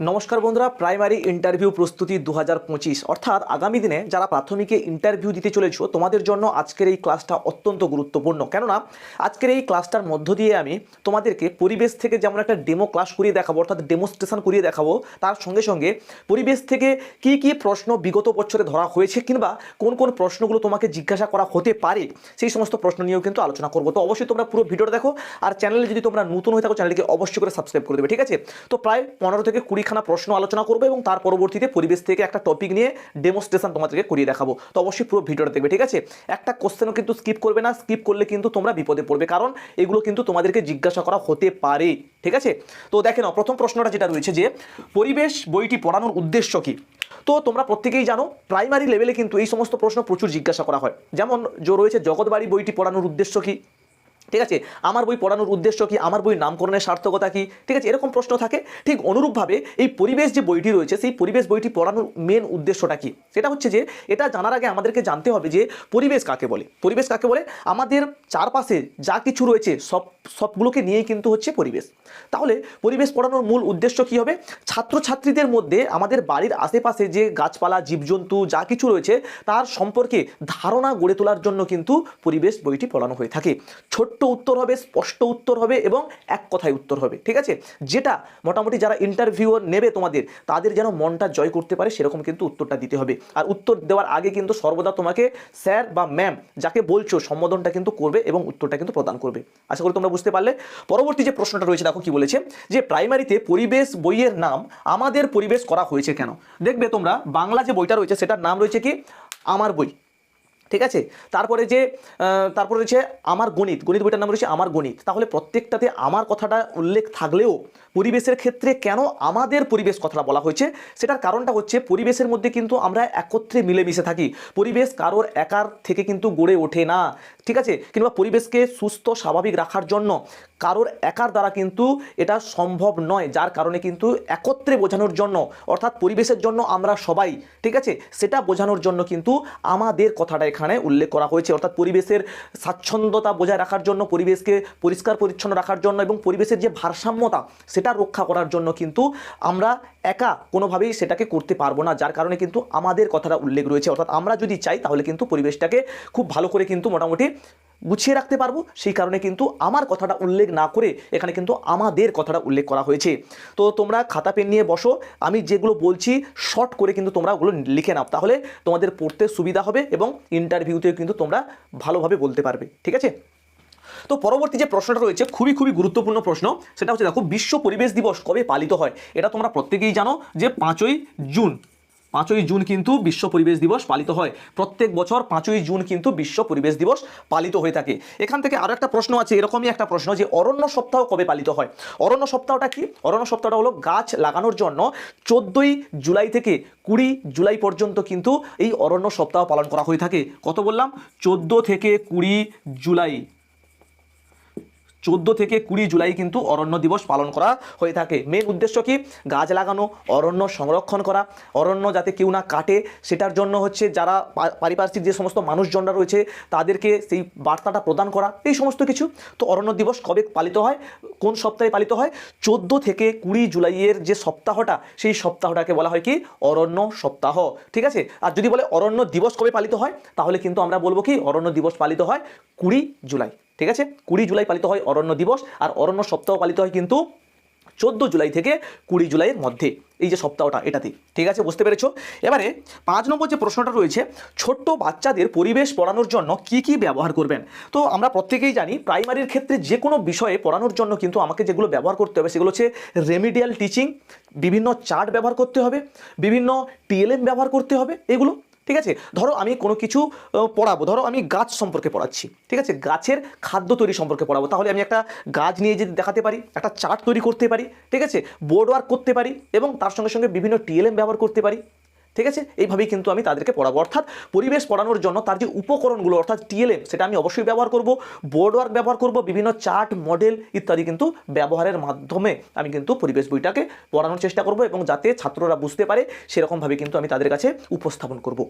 নমস্কার বন্ধুরা, primary interview প্রস্তুতি দু হাজার পঁচিশ। অর্থাৎ আগামী দিনে যারা প্রাথমিকে ইন্টারভিউ দিতে চলেছো, তোমাদের জন্য আজকের এই ক্লাসটা অত্যন্ত গুরুত্বপূর্ণ। কেননা, আজকের এই ক্লাসটার মধ্য দিয়ে আমি তোমাদেরকে পরিবেশ থেকে যেমন একটা ডেমো ক্লাস করিয়ে দেখাবো, অর্থাৎ ডেমোস্ট্রেশন করিয়ে দেখাবো, তার সঙ্গে সঙ্গে পরিবেশ থেকে কি কি প্রশ্ন বিগত বছরে ধরা হয়েছে কিংবা কোন কোন প্রশ্নগুলো তোমাকে জিজ্ঞাসা করা হতে পারে, সেই সমস্ত প্রশ্ন নিয়েও কিন্তু আলোচনা করব। তো অবশ্যই তোমরা পুরো ভিডিওটা দেখো, আর চ্যানেলে যদি তোমরা নতুন হয়ে থাকো চ্যানেলকে অবশ্যই করে সাবস্ক্রাইব করে দেবে, ঠিক আছে? তো প্রায় পনেরো থেকে কুড়িখানা প্রশ্ন আলোচনা করব এবং তার পরবর্তীতে পরিবেশ থেকে একটা টপিক নিয়ে ডেমোস্ট্রেশন তোমাদেরকে করিয়ে দেখাবো। তো অবশ্যই পুরো ভিডিওটা দেখবে, ঠিক আছে? একটা কোশ্চেনও কিন্তু স্কিপ করবে না স্কিপ করলে কিন্তু তোমরা বিপদে পড়বে, কারণ এগুলো কিন্তু তোমাদেরকে জিজ্ঞাসা করা হতে পারে, ঠিক আছে? তো দেখে নাও, প্রথম প্রশ্নটা যেটা রয়েছে যে, পরিবেশ বইটি পড়ানোর উদ্দেশ্য কী? তো তোমরা প্রত্যেকেই জানো প্রাইমারি লেভেলে কিন্তু এই সমস্ত প্রশ্ন প্রচুর জিজ্ঞাসা করা হয়। যেমন, যে রয়েছে, জগৎবাড়ি বইটি পড়ানোর উদ্দেশ্য কী? ঠিক আছে? আমার বই পড়ানোর উদ্দেশ্য কি? আমার বই নামকরণের সার্থকতা কি? ঠিক আছে, এরকম প্রশ্ন থাকে। ঠিক অনুরূপভাবে এই পরিবেশ যে বইটি রয়েছে, সেই পরিবেশ বইটি পড়ানোর মেন উদ্দেশ্যটা কি? সেটা হচ্ছে যে, এটা জানার আগে আমাদেরকে জানতে হবে যে, পরিবেশ কাকে বলে? পরিবেশ কাকে বলে? আমাদের চারপাশে যা কিছু রয়েছে, সব, সবগুলোকে নিয়েই কিন্তু হচ্ছে পরিবেশ। তাহলে পরিবেশ পড়ানোর মূল উদ্দেশ্য কি হবে? ছাত্রছাত্রীদের মধ্যে আমাদের বাড়ির আশেপাশে যে গাছপালা, জীবজন্তু, যা কিছু রয়েছে, তার সম্পর্কে ধারণা গড়ে তোলার জন্য কিন্তু পরিবেশ বইটি পড়ানো হয়ে থাকে। ছোট্ট উত্তর হবে, স্পষ্ট উত্তর হবে এবং এক কথায় উত্তর হবে, ঠিক আছে? যেটা মোটামুটি যারা ইন্টারভিউ নেবে তোমাদের, তাদের যেন মনটা জয় করতে পারে, সেরকম কিন্তু উত্তরটা দিতে হবে। আর উত্তর দেওয়ার আগে কিন্তু সর্বদা তোমাকে স্যার বা ম্যাম যাকে বলছো, সম্বোধনটা কিন্তু করবে এবং উত্তরটা কিন্তু প্রদান করবে। আশা করি তোমরা বুঝতে পারলে। পরবর্তী যে প্রশ্নটা রয়েছে, দেখো কি বলেছে, যে প্রাইমারিতে পরিবেশ বইয়ের নাম আমাদের পরিবেশ করা হয়েছে কেন? দেখবে তোমরা, বাংলা যে বইটা রয়েছে, সেটার নাম রয়েছে কি? আমার বই। ঠিক আছে? তারপরে যে তারপরে রয়েছে আমার গণিত। গণিত বইটার নাম রয়েছে আমার গণিত। তাহলে প্রত্যেকটাতে আমার কথাটা উল্লেখ থাকলেও পরিবেশের ক্ষেত্রে কেন আমাদের পরিবেশ কথাটা বলা হয়েছে? সেটার কারণটা হচ্ছে পরিবেশের মধ্যে কিন্তু আমরা একত্রে মিলেমিশে থাকি। পরিবেশ কারোর একার থেকে কিন্তু গড়ে ওঠে না। ঠিক আছে? কিংবা পরিবেশকে সুস্থ, স্বাভাবিক রাখার জন্য কারোর একার দ্বারা কিন্তু এটা সম্ভব নয়, যার কারণে কিন্তু একত্রে বোঝানোর জন্য, অর্থাৎ পরিবেশের জন্য আমরা সবাই, ঠিক আছে? সেটা বোঝানোর জন্য কিন্তু আমাদের কথাটা এখানে উল্লেখ করা হয়েছে, অর্থাৎ পরিবেশের স্বাচ্ছন্দ্যতা বজায় রাখার জন্য, পরিবেশকে পরিষ্কার পরিচ্ছন্ন রাখার জন্য এবং পরিবেশের যে ভারসাম্যতা, সেটা রক্ষা করার জন্য কিন্তু আমরা একা কোনোভাবেই সেটাকে করতে পারব না। যার কারণে কিন্তু আমাদের কথাটা উল্লেখ রয়েছে। অর্থাৎ আমরা যদি চাই, তাহলে কিন্তু পরিবেশটাকে খুব ভালো করে কিন্তু মোটামুটি গুছিয়ে রাখতে পারব। সেই কারণে কিন্তু আমার কথাটা উল্লেখ না করে এখানে কিন্তু আমাদের কথাটা উল্লেখ করা হয়েছে। তো তোমরা খাতা, পেন নিয়ে বসো। আমি যেগুলো বলছি শর্ট করে কিন্তু তোমরা ওগুলো লিখে নাও। তাহলে তোমাদের পড়তে সুবিধা হবে এবং ইন্টারভিউতেও কিন্তু তোমরা ভালোভাবে বলতে পারবে। ঠিক আছে? তো পরবর্তী যে প্রশ্নটা রয়েছে, খুবই খুবই গুরুত্বপূর্ণ প্রশ্ন। সেটা হচ্ছে, দেখো, বিশ্ব পরিবেশ দিবস কবে পালিত হয়? এটা তোমরা প্রত্যেকেই জানো যে পাঁচই জুন। পাঁচই জুন কিন্তু বিশ্ব পরিবেশ দিবস পালিত হয়। প্রত্যেক বছর পাঁচই জুন কিন্তু বিশ্ব পরিবেশ দিবস পালিত হয়ে থাকে। এখান থেকে আরও একটা প্রশ্ন আছে, এরকমই একটা প্রশ্ন যে অরণ্য সপ্তাহ কবে পালিত হয়? অরণ্য সপ্তাহটা কি? অরণ্য সপ্তাহটা হলো গাছ লাগানোর জন্য চোদ্দোই জুলাই থেকে কুড়ি জুলাই পর্যন্ত কিন্তু এই অরণ্য সপ্তাহ পালন করা হয়ে থাকে। কত বললাম? চোদ্দ থেকে কুড়ি জুলাই। চোদ্দ থেকে কুড়ি জুলাই কিন্তু অরণ্য দিবস পালন করা হয়ে থাকে। মেন উদ্দেশ্য কি? গাছ লাগানো, অরণ্য সংরক্ষণ করা। অরণ্য যাতে কেউ না কাটে, সেটার জন্য হচ্ছে যারা পারিপার্শ্বিক যে সমস্ত মানুষজনরা রয়েছে, তাদেরকে সেই বার্তাটা প্রদান করা, এই সমস্ত কিছু। তো অরণ্য দিবস কবে পালিত হয়? কোন সপ্তাহে পালিত হয়? চোদ্দ থেকে কুড়ি জুলাইয়ের যে সপ্তাহটা, সেই সপ্তাহটাকে বলা হয় কি? অরণ্য সপ্তাহ। ঠিক আছে? আর যদি বলে অরণ্য দিবস কবে পালিত হয়? তাহলে কিন্তু আমরা বলব কি? অরণ্য দিবস পালিত হয় কুড়ি জুলাই। ঠিক আছে? কুড়ি জুলাই পালিত হয় অরণ্য দিবস, আর অরণ্য সপ্তাহ পালিত হয় কিন্তু চোদ্দ জুলাই থেকে কুড়ি জুলাইয়ের মধ্যে। এই যে সপ্তাহটা এটাতে ঠিক আছে? বুঝতে পেরেছ? এবারে পাঁচ নম্বর যে প্রশ্নটা রয়েছে, ছোট্ট বাচ্চাদের পরিবেশ পড়ানোর জন্য কি কি ব্যবহার করবেন? তো আমরা প্রত্যেকেই জানি, প্রাইমারির ক্ষেত্রে যে কোনো বিষয়ে পড়ানোর জন্য কিন্তু আমাকে যেগুলো ব্যবহার করতে হবে, সেগুলো হচ্ছে রেমিডিয়াল টিচিং, বিভিন্ন চার্ট ব্যবহার করতে হবে, বিভিন্ন টিএলএম ব্যবহার করতে হবে, এগুলো ঠিক আছে? ধরো আমি কোনো কিছু পড়াবো, ধরো আমি গাছ সম্পর্কে পড়াচ্ছি, ঠিক আছে? গাছের খাদ্য তৈরি সম্পর্কে পড়াবো, তাহলে আমি একটা গাছ নিয়ে যদি দেখাতে পারি, একটা চার্ট তৈরি করতে পারি, ঠিক আছে? বোর্ড ওয়ার্ক করতে পারি এবং তার সঙ্গে সঙ্গে বিভিন্ন টিএলএম ব্যবহার করতে পারি ঠিক আছে? এইভাবেই কিন্তু আমি তাদেরকে পড়াবো। অর্থাৎ পরিবেশ পড়ানোর জন্য তার যে উপকরণগুলো, অর্থাৎ টিএলএম সেটা আমি অবশ্যই ব্যবহার করব। বোর্ড ওয়ার্ক ব্যবহার করব, বিভিন্ন চার্ট, মডেল ইত্যাদি কিন্তু ব্যবহারের মাধ্যমে আমি কিন্তু পরিবেশ বইটাকে পড়ানোর চেষ্টা করব এবং যাতে ছাত্ররা বুঝতে পারে, সেরকমভাবে কিন্তু আমি তাদের কাছে উপস্থাপন করব।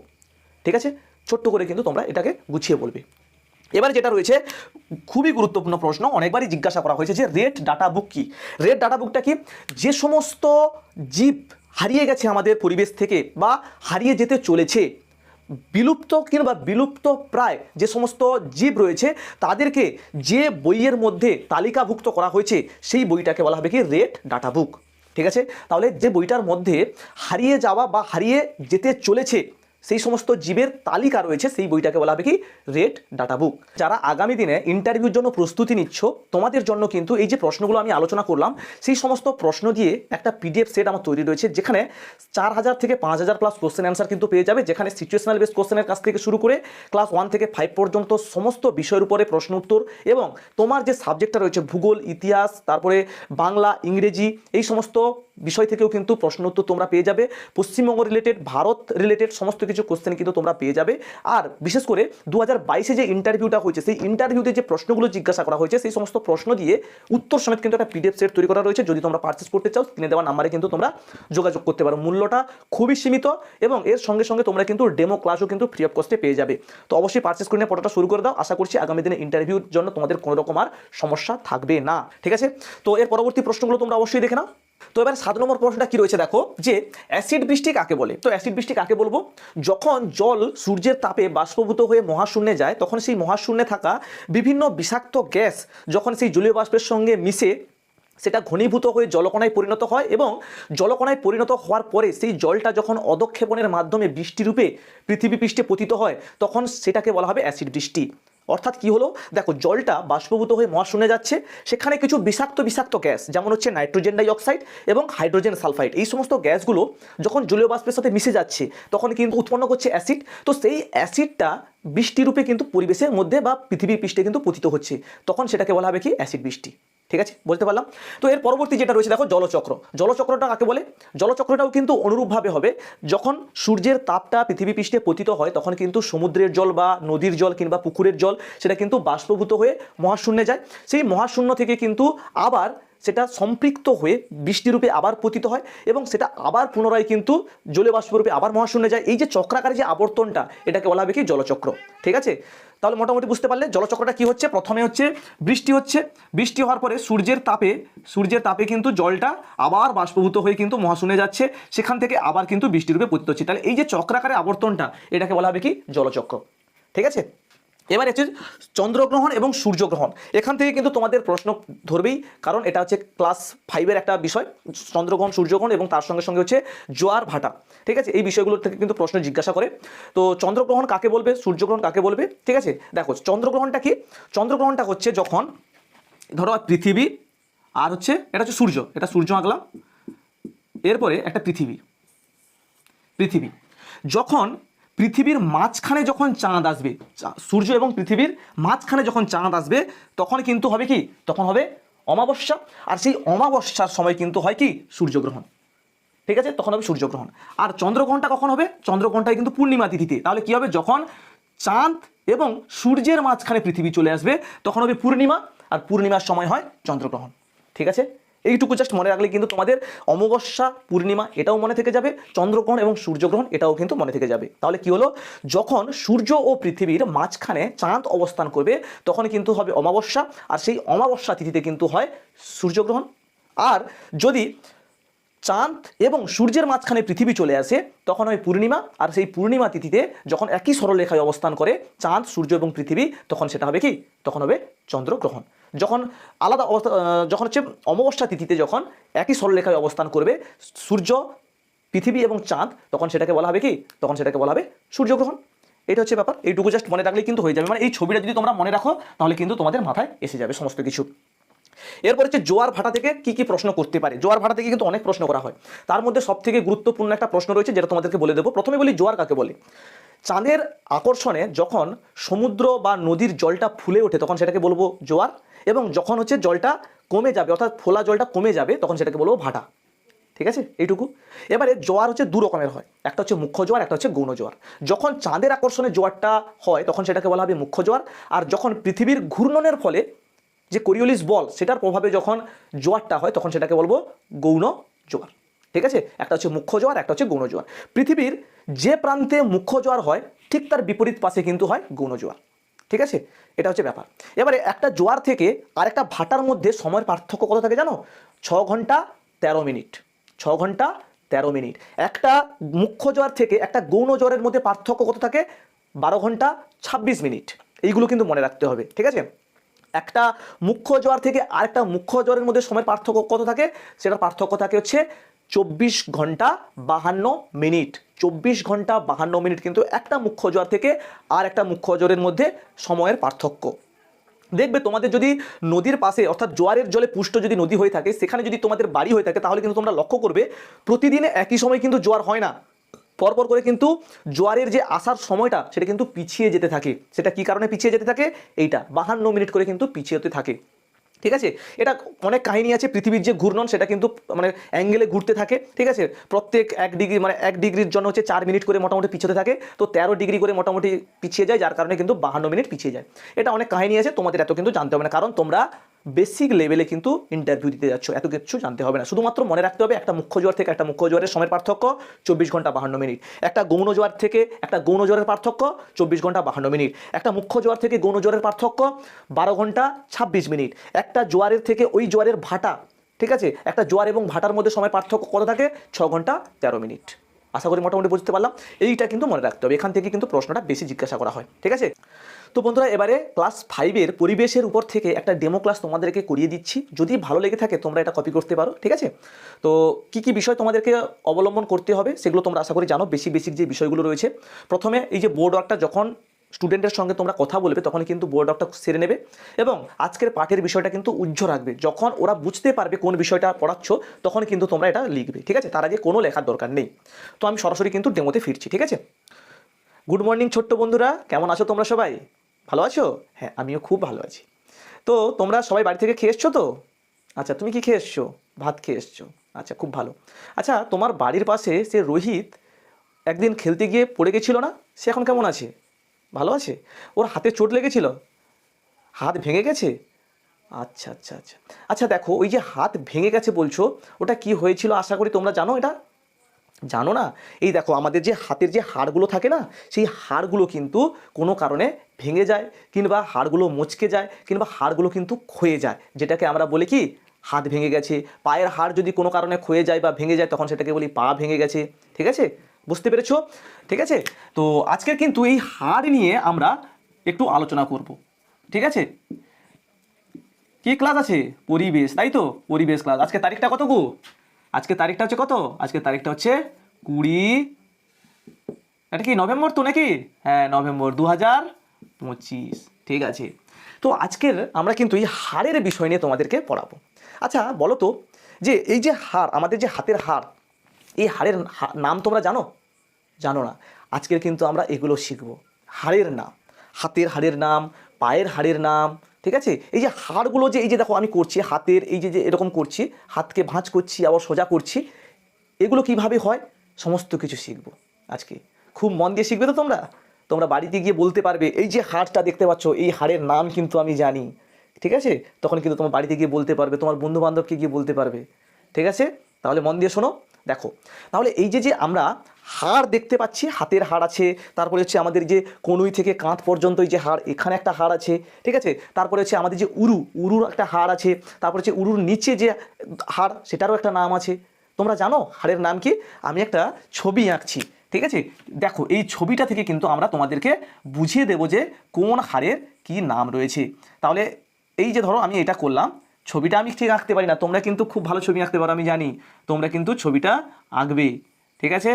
ঠিক আছে? ছোট্ট করে কিন্তু তোমরা এটাকে গুছিয়ে বলবে। এবার যেটা রয়েছে, খুবই গুরুত্বপূর্ণ প্রশ্ন, অনেকবারই জিজ্ঞাসা করা হয়েছে যে রেড ডাটা বুক কি? রেড ডাটা বুকটা কি? যে সমস্ত জীব হারিয়ে গেছে আমাদের পরিবেশ থেকে বা হারিয়ে যেতে চলেছে। বিলুপ্ত কিংবা বিলুপ্ত প্রায় যে সমস্ত জীব রয়েছে, তাদেরকে যে বইয়ের মধ্যে তালিকাভুক্ত করা হয়েছে, সেই বইটাকে বলা হবে কি রেড ডাটা বুক। ঠিক আছে? তাহলে যে বইটার মধ্যে হারিয়ে যাওয়া বা হারিয়ে যেতে চলেছে সেই সমস্ত জীবের তালিকা রয়েছে সেই বইটাকে বলা হবে কি রেড ডাটা বুক। যারা আগামী দিনে ইন্টারভিউর জন্য প্রস্তুতি নিচ্ছ, তোমাদের জন্য কিন্তু এই যে প্রশ্নগুলো আমি আলোচনা করলাম, সেই সমস্ত প্রশ্ন দিয়ে একটা পিডিএফ সেট আমার তৈরি রয়েছে, যেখানে চার হাজার থেকে পাঁচ হাজার প্লাস কোশ্চেন অ্যান্সার কিন্তু পেয়ে যাবে, যেখানে সিচুয়েশনাল বেস কোশ্চেনের কাছ থেকে শুরু করে ক্লাস ওয়ান থেকে ফাইভ পর্যন্ত সমস্ত বিষয়ের উপরে প্রশ্ন উত্তর এবং তোমার যে সাবজেক্টটা রয়েছে, ভূগোল, ইতিহাস, তারপরে বাংলা, ইংরেজি, এই সমস্ত বিষয় থেকেও কিন্তু প্রশ্ন উত্তর তোমরা পেয়ে যাবে। পশ্চিমবঙ্গ রিলেটেড ভারত রিলেটেড সমস্ত কিছু কোশ্চেন কিন্তু তোমরা পেয়ে যাবে। আর বিশেষ করে দু হাজার যে ইন্টারভিউটা হয়েছে, সেই ইন্টারভিউতে যে প্রশ্নগুলো জিজ্ঞাসা করা হয়েছে, সেই সমস্ত প্রশ্ন দিয়ে উত্তর সমেত কিন্তু একটা পিডিএফ সেট তৈরি করা রয়েছে। যদি তোমরা পারচেস করতে চাও কিনে দেওয়া নাম্বারে কিন্তু তোমরা যোগাযোগ করতে পারো। মূল্যটা খুবই সীমিত এবং এর সঙ্গে সঙ্গে তোমরা কিন্তু ডেমো ক্লাসও কিন্তু ফ্রি অফ কস্টে পেয়ে যাবে। তো অবশ্যই পারচেস করে নিয়ে পড়াটা শুরু করে দাও। আশা করছি আগামী দিনে ইন্টারভিউর জন্য তোমাদের কোনো রকম আর সমস্যা থাকবে না। ঠিক আছে? তো এর পরবর্তী প্রশ্নগুলো তোমরা অবশ্যই দেখে নাও। তো এবার সাত নম্বর প্রশ্নটা কি রয়েছে দেখো, যে অ্যাসিড বৃষ্টি কাকে বলে? তো অ্যাসিড বৃষ্টি কাকে বলব? যখন জল সূর্যের তাপে বাষ্পভূত হয়ে মহাশূন্যে যায়, তখন সেই মহাশূন্যে থাকা বিভিন্ন বিষাক্ত গ্যাস যখন সেই জলীয় বাষ্পের সঙ্গে মিশে, সেটা ঘনীভূত হয়ে জলকণায় পরিণত হয় এবং জলকণায় পরিণত হওয়ার পরে সেই জলটা যখন অদক্ষেপণের মাধ্যমে বৃষ্টিরূপে পৃথিবী পৃষ্ঠে পতিত হয়, তখন সেটাকে বলা হবে অ্যাসিড বৃষ্টি। অর্থাৎ কি হলো? দেখো, জলটা বাষ্পভূত হয়ে মহাশূন্যে যাচ্ছে। সেখানে কিছু বিষাক্ত বিষাক্ত গ্যাস, যেমন হচ্ছে নাইট্রোজেন ডাইঅক্সাইড এবং হাইড্রোজেন সালফাইড। এই সমস্ত গ্যাসগুলো যখন জলীয় বাষ্পের সাথে মিশে যাচ্ছে, তখন কিন্তু উৎপন্ন করছে অ্যাসিড। তো সেই অ্যাসিডটা বৃষ্টিরূপে কিন্তু পরিবেশের মধ্যে বা পৃথিবীর পৃষ্ঠে কিন্তু পতিত হচ্ছে। তখন সেটাকে বলা হবে কি? অ্যাসিড বৃষ্টি। ঠিক আছে? বুঝতে পারলাম? তো এর পরবর্তী যেটা রয়েছে, দেখো জলচক্র। জলচক্রটা কাকে বলে? জলচক্রটাও কিন্তু অনুরূপভাবে হবে। যখন সূর্যের তাপটা পৃথিবী পৃষ্ঠে পতিত হয়, তখন কিন্তু সমুদ্রের জল বা নদীর জল কিংবা পুকুরের জল, সেটা কিন্তু বাষ্পভূত হয়ে মহাশূন্যে যায়। সেই মহাশূন্য থেকে কিন্তু আবার সেটা সম্পৃক্ত হয়ে বৃষ্টিরূপে আবার পতিত হয় এবং সেটা আবার পুনরায় কিন্তু জলীয় বাষ্পরূপে আবার মহাশূন্যে যায়। এই যে চক্রাকারে যে আবর্তনটা, এটাকে বলা হবে কি জলচক্র। ঠিক আছে? তাহলে মোটামুটি বুঝতে পারলে জলচক্রটা কি হচ্ছে? প্রথমে হচ্ছে বৃষ্টি হচ্ছে। বৃষ্টি হওয়ার পরে সূর্যের তাপে সূর্যের তাপে কিন্তু জলটা আবার বাষ্পভূত হয়ে কিন্তু মহাশূন্যে যাচ্ছে। সেখান থেকে আবার কিন্তু বৃষ্টিরূপে পতিত হচ্ছে। তাহলে এই যে চক্রাকারে আবর্তনটা, এটাকে বলা হবে কি জলচক্র। ঠিক আছে? এবার হচ্ছে চন্দ্রগ্রহণ এবং সূর্যগ্রহণ। এখান থেকে কিন্তু তোমাদের প্রশ্ন ধরবেই, কারণ এটা হচ্ছে ক্লাস ফাইভের একটা বিষয়, চন্দ্রগ্রহণ, সূর্যগ্রহণ এবং তার সঙ্গে সঙ্গে হচ্ছে জোয়ার ভাটা। ঠিক আছে? এই বিষয়গুলো থেকে কিন্তু প্রশ্ন জিজ্ঞাসা করে। তো চন্দ্রগ্রহণ কাকে বলবে, সূর্যগ্রহণ কাকে বলবে? ঠিক আছে? দেখো, চন্দ্রগ্রহণটা কি? চন্দ্রগ্রহণটা হচ্ছে যখন ধরো পৃথিবী আর হচ্ছে, এটা হচ্ছে সূর্য, এটা সূর্য আঁকলাম। এরপরে একটা পৃথিবী পৃথিবী। যখন পৃথিবীর মাঝখানে যখন চাঁদ আসবে সূর্য এবং পৃথিবীর মাঝখানে যখন চাঁদ আসবে, তখন কিন্তু হবে কি? তখন হবে অমাবস্যা। আর সেই অমাবস্যার সময় কিন্তু হয় কি? সূর্যগ্রহণ। ঠিক আছে? তখন হবে সূর্যগ্রহণ। আর চন্দ্রগ্রহণটা কখন হবে? চন্দ্রগ্রহণটা কিন্তু পূর্ণিমা তিথিতে। তাহলে কি হবে? যখন চাঁদ এবং সূর্যের মাঝখানে পৃথিবী চলে আসবে, তখন হবে পূর্ণিমা। আর পূর্ণিমার সময় হয় চন্দ্রগ্রহণ। ঠিক আছে? এইটুকু জাস্ট মনে রাখলে কিন্তু তোমাদের অমাবস্যা, পূর্ণিমা এটাও মনে থেকে যাবে, চন্দ্রগ্রহণ এবং সূর্যগ্রহণ এটাও কিন্তু মনে থেকে যাবে। তাহলে কি হলো? যখন সূর্য ও পৃথিবীর মাঝখানে চাঁদ অবস্থান করবে, তখন কিন্তু হবে অমাবস্যা। আর সেই অমাবস্যা তিথিতে কিন্তু হয় সূর্যগ্রহণ। আর যদি চাঁদ এবং সূর্যের মাঝখানে পৃথিবী চলে আসে, তখন হয় পূর্ণিমা। আর সেই পূর্ণিমা তিথিতে যখন একই সরলরেখায় অবস্থান করে চাঁদ, সূর্য এবং পৃথিবী, তখন সেটা হবে কি? তখন হবে চন্দ্রগ্রহণ। যখন আলাদা অবস্থা যখন হচ্ছে অমাবস্যা তিথিতে যখন একই সরলরেখায় অবস্থান করবে সূর্য, পৃথিবী এবং চাঁদ, তখন সেটাকে বলা হবে কি? তখন সেটাকে বলা হবে সূর্যগ্রহণ। এটা হচ্ছে ব্যাপার। এইটুকু জাস্ট মনে রাখলে কিন্তু হয়ে যাবে। মানে এই ছবিটা যদি তোমরা মনে রাখো, তাহলে কিন্তু তোমাদের মাথায় এসে যাবে সমস্ত কিছু। এরপর হচ্ছে জোয়ার ভাটা থেকে কি কি প্রশ্ন করতে পারে? জোয়ার ভাটা থেকে কিন্তু অনেক প্রশ্ন করা হয়। তার মধ্যে সব থেকে গুরুত্বপূর্ণ একটা প্রশ্ন রয়েছে, যেটা তোমাদেরকে বলে দেবো। প্রথমে বলি জোয়ার কাকে বলে? চাঁদের আকর্ষণে যখন সমুদ্র বা নদীর জলটা ফুলে ওঠে, তখন সেটাকে বলব জোয়ার। এবং যখন হচ্ছে জলটা কমে যাবে, অর্থাৎ ফোলা জলটা কমে যাবে, তখন সেটাকে বলব ভাটা। ঠিক আছে? এইটুকু। এবারে জোয়ার হচ্ছে দু রকমের হয়। একটা হচ্ছে মুখ্য জোয়ার, একটা হচ্ছে গৌণ জোয়ার। যখন চাঁদের আকর্ষণে জোয়ারটা হয়, তখন সেটাকে বলা হবে মুখ্য জোয়ার। আর যখন পৃথিবীর ঘূর্ণনের ফলে যে কোরিওলিস বল, সেটার প্রভাবে যখন জোয়ারটা হয়, তখন সেটাকে বলব গৌণ জোয়ার। ঠিক আছে? একটা হচ্ছে মুখ্য জোয়ার, একটা হচ্ছে গৌণ জোয়ার। পৃথিবীর যে প্রান্তে মুখ্য জোয়ার হয়, ঠিক তার বিপরীত পাশে কিন্তু হয় গৌণ জোয়ার। ঠিক আছে? এটা হচ্ছে ব্যাপার। এবারে একটা জোয়ার থেকে আর একটা ভাটার মধ্যে সময়ের পার্থক্য কত থাকে জানো? ছ ঘণ্টা, তেরো মিনিট। ছ ঘণ্টা, তেরো মিনিট। একটা মুখ্য জোয়ার থেকে একটা গৌণ জোয়ারের মধ্যে পার্থক্য কত থাকে? বারো ঘণ্টা, ছাব্বিশ মিনিট। এইগুলো কিন্তু মনে রাখতে হবে। ঠিক আছে? একটা মুখ্য জোয়ার থেকে আরেকটা মুখ্য জ্বরের মধ্যে সময়ের পার্থক্য কত থাকে? সেটা পার্থক্য থাকে হচ্ছে চব্বিশ ঘণ্টা বাহান্ন মিনিট। চব্বিশ ঘণ্টা বাহান্ন মিনিট কিন্তু একটা মুখ্য জোয়ার থেকে আর একটা মুখ্য জ্বরের মধ্যে সময়ের পার্থক্য। দেখবে তোমাদের যদি নদীর পাশে অর্থাৎ জোয়ারের জলে পুষ্ট যদি নদী হয়ে থাকে, সেখানে যদি তোমাদের বাড়ি হয়ে থাকে, তাহলে কিন্তু তোমরা লক্ষ্য করবে, প্রতিদিন একই সময় কিন্তু জোয়ার হয় না। পরপর করে কিন্তু জোয়ারের যে আসার সময়টা, সেটা কিন্তু পিছিয়ে যেতে থাকে। সেটা কি কারণে পিছিয়ে যেতে থাকে? এইটা, বাহান্ন মিনিট করে কিন্তু পিছিয়ে যেতে থাকে। ঠিক আছে? এটা অনেক কাহিনী আছে, পৃথিবীর যে ঘূর্ণন, সেটা কিন্তু মানে অ্যাঙ্গেলে ঘুরতে থাকে। ঠিক আছে? প্রত্যেক এক ডিগ্রি মানে এক ডিগ্রির জন্য হচ্ছে চার মিনিট করে মোটামুটি পিছোতে থাকে। তো তেরো ডিগ্রি করে মোটামুটি পিছিয়ে যায়, যার কারণে কিন্তু বাহান্ন মিনিট পিছিয়ে যায়। এটা অনেক কাহিনী আছে, তোমাদের এত কিন্তু জানতে হবে না। কারণ তোমরা বেসিক লেভেলে কিন্তু ইন্টারভিউ দিতে যাচ্ছ, এত কিছু জানতে হবে না। শুধুমাত্র মনে রাখতে হবে একটা মুখ্য জোয়ার থেকে একটা মুখ্য জোয়ারের সময়ের পার্থক্য, চব্বিশ ঘণ্টা বাহান্ন মিনিট। একটা গৌণ জোয়ার থেকে একটা গৌণ জোয়ারের পার্থক্য, চব্বিশ ঘণ্টা বাহান্ন মিনিট। একটা মুখ্য জোয়ার থেকে গৌণ জোয়ারের পার্থক্য, বারো ঘণ্টা ছাব্বিশ মিনিট। একটা জোয়ারের থেকে ওই জোয়ারের ভাটা, ঠিক আছে? একটা জোয়ার এবং ভাটার মধ্যে সময় পার্থক্য কত থাকে? ছ ঘণ্টা তেরো মিনিট। আশা করি মোটামুটি বুঝতে পারলাম। এইটা কিন্তু মনে রাখতে হবে। এখান থেকে কিন্তু প্রশ্নটা বেশি জিজ্ঞাসা করা হয়, ঠিক আছে? তো বন্ধুরা, এবারে ক্লাস ফাইভের পরিবেশের উপর থেকে একটা ডেমো ক্লাস তোমাদেরকে করিয়ে দিচ্ছি। যদি ভালো লেগে থাকে, তোমরা এটা কপি করতে পারো, ঠিক আছে? তো কি কি বিষয় তোমাদেরকে অবলম্বন করতে হবে, সেগুলো তোমরা আশা করি জানো বেশি বেসিক যে বিষয়গুলো রয়েছে। প্রথমে এই যে বোর্ড ওয়ার্কটা যখন স্টুডেন্টের সঙ্গে তোমরা কথা বলবে তখন কিন্তু বোর্ড ওয়ার্কটা সেরে নেবে এবং আজকের পাঠের বিষয়টা কিন্তু উজ্জ্ব রাখবে। যখন ওরা বুঝতে পারবে কোন বিষয়টা পড়াচ্ছ, তখন কিন্তু তোমরা এটা লিখবে, ঠিক আছে? তার আগে কোনো লেখার দরকার নেই। তো আমি সরাসরি কিন্তু ডেমোতে ফিরছি, ঠিক আছে? গুড মর্নিং ছোট্ট বন্ধুরা, কেমন আছো তোমরা সবাই? ভালো আছো? হ্যাঁ আমিও খুব ভালো আছি। তো তোমরা সবাই বাড়ি থেকে খেয়ে এসছো তো? আচ্ছা তুমি কি খেয়ে এসছো? ভাত খেয়ে এসছো। আচ্ছা খুব ভালো। আচ্ছা তোমার বাড়ির পাশে সে রোহিত একদিন খেলতে গিয়ে পড়ে গেছিল না? সে এখন কেমন আছে? ভালো আছে? ওর হাতে চোট লেগেছিল? হাত ভেঙে গেছে? আচ্ছা আচ্ছা আচ্ছা। আচ্ছা দেখো, ওই যে হাত ভেঙে গেছে বলছো, ওটা কি হয়েছিল আশা করি তোমরা জানো এটা? জানো না? এই দেখো, আমাদের যে হাতের যে হাড়গুলো থাকে না, সেই হাড়গুলো কিন্তু কোনো কারণে ভেঙে যায় কিংবা হাড়গুলো মচকে যায় কিংবা হাড়গুলো কিন্তু ক্ষয়ে যায়। যেটাকে আমরা বলি কি? হাত ভেঙে গেছে। পায়ের হাড় যদি কোনো কারণে ক্ষয়ে যায় বা ভেঙে যায়, তখন সেটাকে বলি পা ভেঙে গেছে। ঠিক আছে? বুঝতে পেরেছ? ঠিক আছে? তো আজকে কিন্তু এই হাড় নিয়ে আমরা একটু আলোচনা করব। ঠিক আছে? কি ক্লাস আছে? পরিবেশ, তাই তো? পরিবেশ ক্লাস আজকে তারিখটা কত গো? আজকে তারিখটা হচ্ছে কত? আজকে তারিখটা হচ্ছে কুড়ি। এটা কি নভেম্বর তো নাকি? হ্যাঁ নভেম্বর দু হাজার পঁচিশ। ঠিক আছে। তো আজকের আমরা কিন্তু এই হাড়ের বিষয় নিয়ে তোমাদেরকে পড়াবো। আচ্ছা বলো তো, যে এই যে হাড় আমাদের যে হাতের হাড় এই হাড়ের হা- নাম তোমরা জানো? জানো না। আজকের কিন্তু আমরা এগুলো শিখব। হাড়ের নাম, হাতের হাড়ের নাম, পায়ের হাড়ের নাম ঠিক আছে? এই যে হাড়গুলো যে, এই যে দেখো আমি করছি, হাতের এই যে যে এরকম করছি, হাতকে ভাঁজ করছি, আবার সোজা করছি, এগুলো কীভাবে হয়? সমস্ত কিছু শিখব আজকে। খুব মন দিয়ে শিখবে তো তোমরা? তোমরা বাড়িতে গিয়ে বলতে পারবে, এই যে হাড়টা দেখতে পাচ্ছ, এই হাড়ের নাম কিন্তু আমি জানি। ঠিক আছে? তখন কিন্তু তোমার বাড়িতে গিয়ে বলতে পারবে, তোমার বন্ধু বান্ধবকে গিয়ে বলতে পারবে। ঠিক আছে? তাহলে মন দিয়ে শোনো, দেখো। তাহলে এই যে যে আমরা হাড় দেখতে পাচ্ছি, হাতের হাড় আছে, তারপরে হচ্ছে আমাদের যে কনুই থেকে কাঁধ পর্যন্ত যে হাড়, এখানে একটা হাড় আছে, ঠিক আছে? তারপরে হচ্ছে আমাদের যে উরু, উরুর একটা হাড় আছে, তারপরে হচ্ছে উরুর নিচে যে হাড়, সেটারও একটা নাম আছে। তোমরা জানো হাড়ের নাম কি? আমি একটা ছবি আঁকছি, ঠিক আছে? দেখো, এই ছবিটা থেকে কিন্তু আমরা তোমাদেরকে বুঝিয়ে দেবো যে কোন হাড়ের কি নাম রয়েছে। তাহলে এই যে ধরো আমি এটা করলাম, ছবিটা আমি ঠিক আঁকতে পারি না, তোমরা কিন্তু খুব ভালো ছবি আঁকতে পারো, আমি জানি। তোমরা কিন্তু ছবিটা আঁকবে, ঠিক আছে?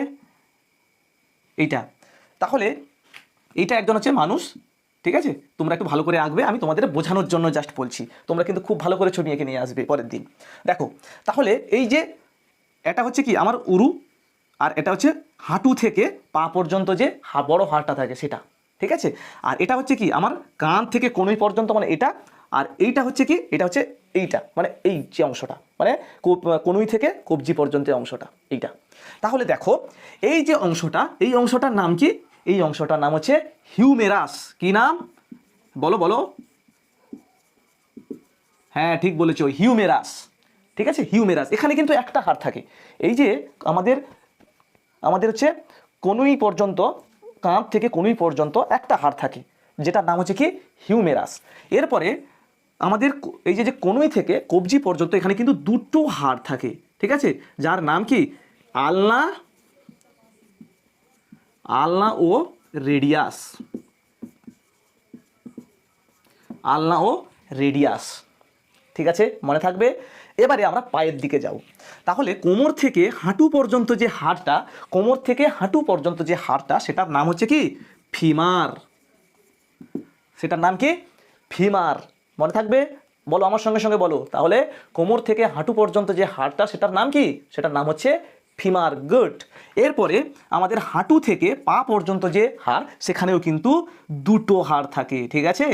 এইটা। তাহলে এইটা একজন হচ্ছে মানুষ, ঠিক আছে? তোমরা একটু ভালো করে আঁকবে, আমি তোমাদের বোঝানোর জন্য জাস্ট বলছি। তোমরা কিন্তু খুব ভালো করে ছবি এঁকে নিয়ে আসবে পরের দিন। দেখো, তাহলে এই যে এটা হচ্ছে কি? আমার উরু আর এটা হচ্ছে হাঁটু থেকে পা পর্যন্ত যে হা, বড় হাড়টা থাকে সেটা, ঠিক আছে? আর এটা হচ্ছে কি? আমার কান থেকে কনুই পর্যন্ত মানে এটা, আর এইটা হচ্ছে কি? এটা হচ্ছে এইটা মানে এই যে অংশটা মানে কনুই থেকে কবজি পর্যন্ত অংশটা, এইটা। তাহলে দেখো, এই যে অংশটা, এই অংশটার নাম কি? এই অংশটার নাম হচ্ছে হিউমেরাস। কি নাম? বলো বলো। হ্যাঁ ঠিক বলেছ, হিউমেরাস। ঠিক আছে? হিউমেরাস। এখানে কিন্তু একটা হাড় থাকে। এই যে আমাদের আমাদের হচ্ছে কনুই পর্যন্ত, কাঁধ থেকে কনুই পর্যন্ত একটা হাড় থাকে, যেটার নাম হচ্ছে কি? হিউমেরাস। এরপরে আমাদের এই যে যে কনুই থেকে কবজি পর্যন্ত এখানে কিন্তু দুটো হাড় থাকে। ঠিক আছে? যার নাম কি? আলনা আলনা ও রেডিয়াস। আলনা ও রেডিয়াস। ঠিক আছে? মনে থাকবে? এবারে আমরা পায়ের দিকে যাব। তাহলে কোমর থেকে হাঁটু পর্যন্ত যে হাড়টা, কোমর থেকে হাঁটু পর্যন্ত যে হাড়টা, সেটার নাম হচ্ছে কি? ফিমার। সেটার নাম কি? ফিমার। মনে থাকবে? বলো আমার সঙ্গে সঙ্গে বলো। তাহলে কোমর থেকে হাঁটু পর্যন্ত যে হাড়টা, সেটার নাম কি? সেটার নাম হচ্ছে ফিমার গুড এরপরে আমাদের হাঁটু থেকে পা পর্যন্ত যে হাড়, সেখানেও কিন্তু দুটো হাড় থাকে, ঠিক আছে?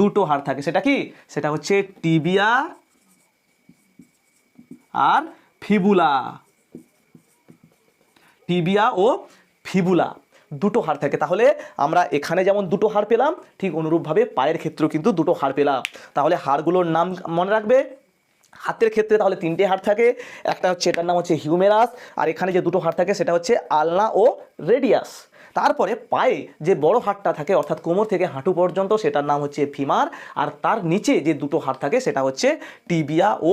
দুটো হাড় থাকে। সেটা কি? সেটা হচ্ছে টিবিয়া আর ফিবুলা। টিবিয়া ও ফিবুলা দুটো হাড় থাকে। তাহলে আমরা এখানে যেমন দুটো হাড় পেলাম, ঠিক অনুরূপভাবে পায়ের ক্ষেত্রেও কিন্তু দুটো হাড় পেলাম। তাহলে হাড়গুলোর নাম মনে রাখবে? হাতের ক্ষেত্রে তাহলে তিনটে হাড় থাকে, একটা হচ্ছে এটার নাম হচ্ছে হিউমেরাস, আর এখানে যে দুটো হাড় থাকে সেটা হচ্ছে আলনা ও রেডিয়াস। তারপরে পায়ে যে বড় হাড়টা থাকে, অর্থাৎ কোমর থেকে হাঁটু পর্যন্ত, সেটার নাম হচ্ছে ফিমার, আর তার নিচে যে দুটো হাড় থাকে, সেটা হচ্ছে টিবিয়া ও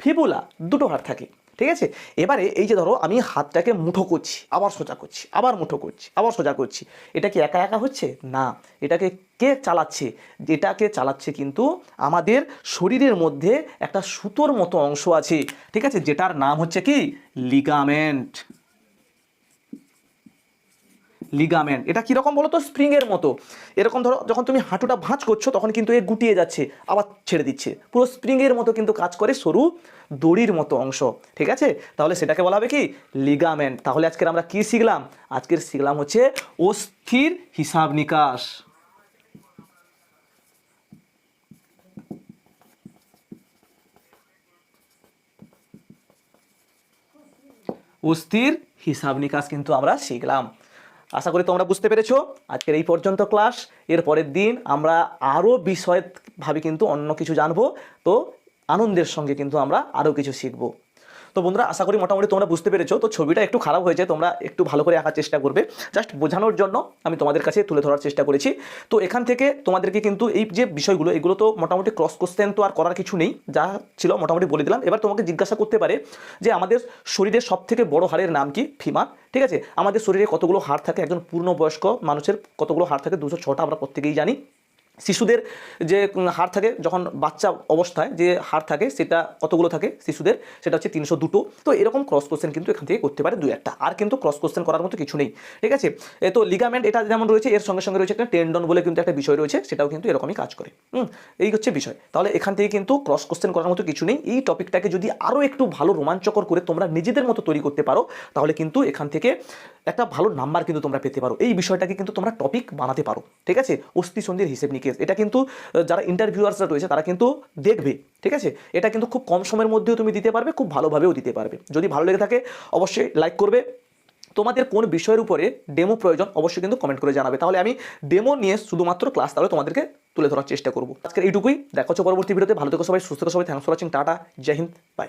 ফিবুলা, দুটো হাড় থাকে। ঠিক আছে? এবারে এই যে ধরো আমি হাতটাকে মুঠো করছি, আবার সোজা করছি, আবার মুঠো করছি, আবার সোজা করছি। এটা কি একা একা হচ্ছে? না, এটাকে কে চালাচ্ছে? যেটাকে চালাচ্ছে কিন্তু আমাদের শরীরের মধ্যে একটা সুতোর মতো অংশ আছে, ঠিক আছে? যেটার নাম হচ্ছে কি? লিগামেন্ট লিগামেন্ট এটা কীরকম বলো তো স্প্রিংয়ের মতো। এরকম ধরো, যখন তুমি হাঁটুটা ভাঁজ করছ, তখন কিন্তু এ গুটিয়ে যাচ্ছে, আবার ছেড়ে দিচ্ছে। পুরো স্প্রিংয়ের মতো কিন্তু কাজ করে সরু দড়ির মতো অংশ, ঠিক আছে? তাহলে সেটাকে বলা হবে কি? লিগামেন্ট তাহলে আজকের আমরা কি শিখলাম? আজকের শিখলাম হচ্ছে অস্থির হিসাব নিকাশ। অস্থির হিসাব নিকাশ কিন্তু আমরা শিখলাম। আশা করি তোমরা বুঝতে পেরেছ। আজকের এই পর্যন্ত ক্লাস এর পরের দিন আমরা আরও বিষয়ভাবে কিন্তু অন্য কিছু জানব। তো আনন্দের সঙ্গে কিন্তু আমরা আরও কিছু শিখব। তো বন্ধুরা, আশা করি মোটামুটি তোমরা বুঝতে পেরেছ। তো ছবিটা একটু খারাপ হয়েছে তোমরা একটু ভালো করে আঁকার চেষ্টা করবে। জাস্ট বোঝানোর জন্য আমি তোমাদের কাছে তুলে ধরার চেষ্টা করেছি। তো এখান থেকে তোমাদেরকে কিন্তু এই যে বিষয়গুলো, এগুলো তো মোটামুটি ক্রস কোশ্চেন তো আর করার কিছু নেই। যা ছিল মোটামুটি বলে দিলাম। এবার তোমাকে জিজ্ঞাসা করতে পারে যে আমাদের শরীরের সব থেকে বড় হাড়ের নাম কি? ফিমার ঠিক আছে? আমাদের শরীরে কতগুলো হাড় থাকে? একজন পূর্ণবয়স্ক মানুষের কতগুলো হাড় থাকে? দুশো ছটা আমরা প্রত্যেকেই জানি। শিশুদের যে হার থাকে, যখন বাচ্চা অবস্থায় যে হার থাকে, সেটা কতগুলো থাকে শিশুদের? সেটা হচ্ছে তিনশো দুটো। তো এরকম ক্রস কোশ্চেন কিন্তু এখান থেকে করতে পারে দু একটা। আর কিন্তু ক্রস কোশ্চেন করার মতো কিছু নেই। ঠিক আছে? এ, তো লিগামেন্ট এটা যেমন রয়েছে, এর সঙ্গে সঙ্গে রয়েছে একটা টেন্ডন বলে কিন্তু একটা বিষয় রয়েছে, সেটাও কিন্তু এরকমই কাজ করে। হুম? এই হচ্ছে বিষয়। তাহলে এখান থেকে কিন্তু ক্রস কোশ্চেন করার মতো কিছু নেই। এই টপিকটাকে যদি আরও একটু ভালো রোমাঞ্চকর করে তোমরা নিজেদের মতো তৈরি করতে পারো, তাহলে কিন্তু এখান থেকে একটা ভালো নাম্বার কিন্তু তোমরা পেতে পারো। এই বিষয়টাকে কিন্তু তোমরা টপিক বানাতে পারো। ঠিক আছে? অস্থি সন্ধির হিসেব নিকেশ এটা কিন্তু যারা ইন্টারভিউয়ার্সরা রয়েছে, তারা কিন্তু দেখবে, ঠিক আছে? এটা কিন্তু খুব কম সময়ের মধ্যেও তুমি দিতে পারবে, খুব ভালোভাবেও দিতে পারবে। যদি ভালো লেগে থাকে, অবশ্যই লাইক করবে। তোমাদের কোন বিষয়ের উপরে ডেমো প্রয়োজন, অবশ্যই কিন্তু কমেন্ট করে জানাবে। তাহলে আমি ডেমো নিয়ে শুধুমাত্র ক্লাস তাহলে তোমাদেরকে তুলে ধরার চেষ্টা করব। আজকের এইটুকুই। দেখা পরবর্তী ভিডিওতে ভালো থেকো সবাই, সুস্থ সবাই। Thanks for watching tata. Joy Hind. By